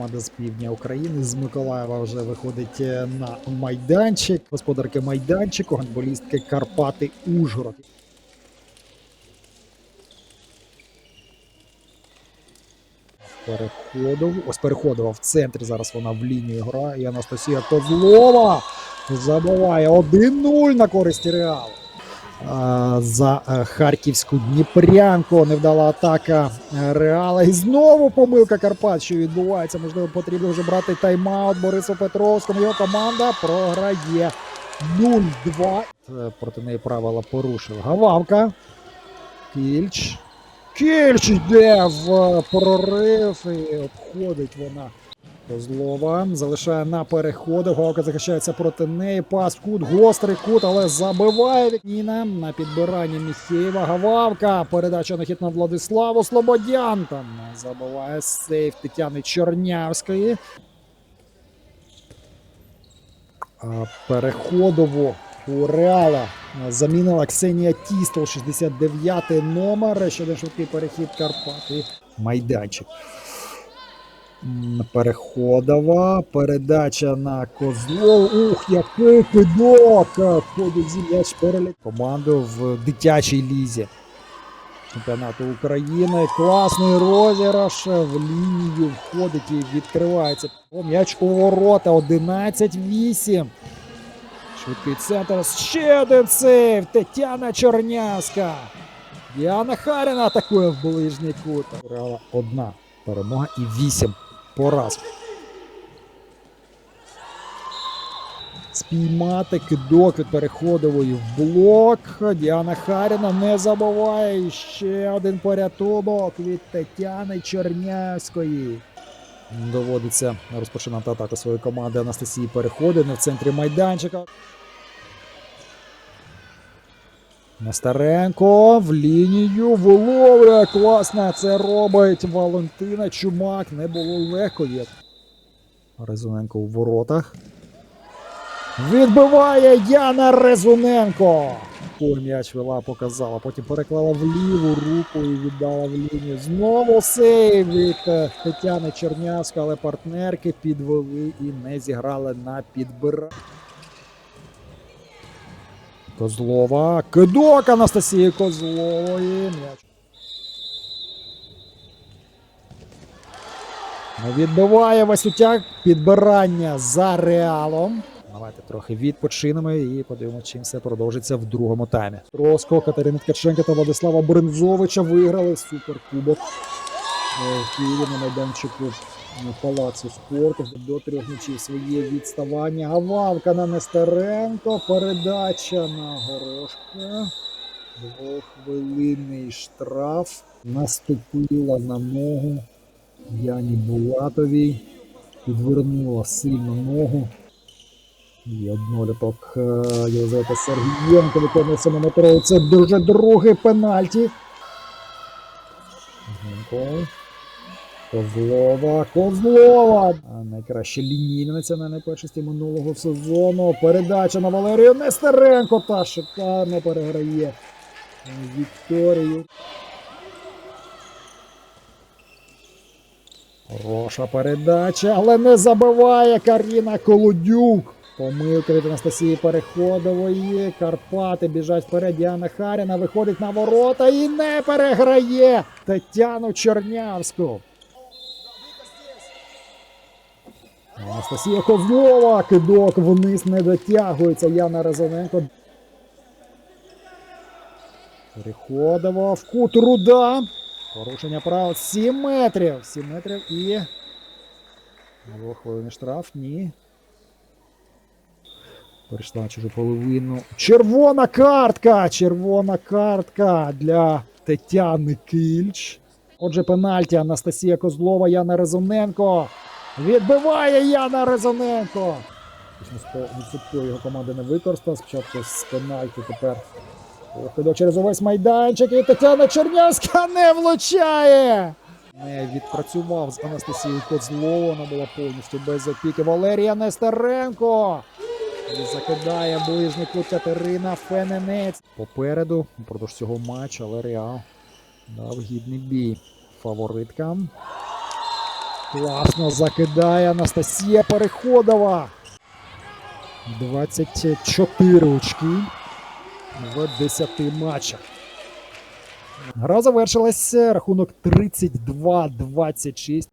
команда з півдня України. З Миколаєва вже виходить е, на майданчик. Господарки майданчику, гандболістки Карпати Ужгород. Переходов. Ось переходова в центрі. Зараз вона в лінію грає. І Анастасія Козлова забиває 1-0 на користь Реалу. За е, харківську Дніпрянку невдала атака е, Реала. І знову помилка Карпат, що відбувається. Можливо, потрібно вже брати тайм-аут Борису Петровському. Його команда програє 0-2. Е, Проти неї правила порушив Гававка. Кільч. Кільч йде в прорив і обходить вона. Козлова залишає на переходи. Говка захищається проти неї. Пас в кут, гострий кут, але забиває Ніна на підбиранні Міхєєва. Гававка. Передача на хід на Владиславу Слободян. Там забиває сейф Тетяни Чорнявської. А, Переходову у Реала замінила Ксенія Тістол, 69 номер. Ще один швидкий перехід Карпат і майданчик. Переходова, передача на Козлов. Ух, який кидок! Входить зім'яч перелік команду в дитячій лізі чемпіонату України. Класний розіграш в лінію входить і відкривається. М'яч у ворота 11-8. Швидкий центр. Ще один сейв. Тетяна Чорнявська. Діана Харіна атакує в ближній кут. Грала одна перемога і вісім поразок. Спіймати кидок від переходової в блок. Діана Харіна не забуває. Ще один порятунок від Тетяни Чернявської. Доводиться розпочинати атаку своєї команди Анастасії Переходини в центрі майданчика. Нестеренко в лінію виловлює. Класно це робить Валентина Чумак. Не було легко. Є. Резуненко у воротах. Відбиває Яна Резуненко. М'яч вела, показала. Потім переклала в ліву руку і віддала в лінію. Знову сейв від Тетяни Чернявська, але партнерки підвели і не зіграли на підбирання. Козлова. Кидок Анастасії Козлової. М'яч. Відбиває Васютяк підбирання за реалом. Давайте трохи відпочинемо і подивимося, чим все продовжиться в другому таймі. Троско, Катерина Ткаченка та Владислава Бринзовича виграли суперкубок е, Києві на майданчику палацу спорту. До трьох м'ячів своє відставання. Гававка на Нестеренко. Передача на Горошка. Двоххвилинний штраф. Наступила на ногу Яні Булатовій. Підвернула сильно ногу. І одноліток е, Єлизавета Сергієнко виконує семиметровий. Це дуже другий пенальті. Генко. Козлова. Козлова! Найкраща лінійна національної першості минулого сезону. Передача на Валерію Нестеренко. Та шикарно переграє е, Вікторію. Хороша передача, але не забиває Каріна Колодюк. Помилка від Анастасії Переходової. Карпати біжать вперед. Діана Харіна виходить на ворота і не переграє Тетяну Чернявську. Анастасія Козлова. Кидок вниз не дотягується. Яна Резоненко. Переходова в кут руда. Порушення прав 7 метрів. 7 метрів і. Двохвилинний штраф. Ні. Перейшла чужу половину. Червона картка! Червона картка для Тетяни Кільч. Отже, пенальті Анастасія Козлова, Яна Резоненко. Відбиває Яна Резоненко. Відсотково його команда не використала. Спочатку з пенальті, тепер Кидок через увесь майданчик. І Тетяна Чернявська не влучає. Не відпрацював з Анастасією Козловою. Вона була повністю без опіки. Валерія Нестеренко. І закидає ближній кут Катерина Фененець. Попереду впродовж цього матчу, але Реал дав гідний бій фавориткам. Класно закидає Анастасія Переходова. 24 очки в 10 матчах. Гра завершилась. Рахунок 32-26.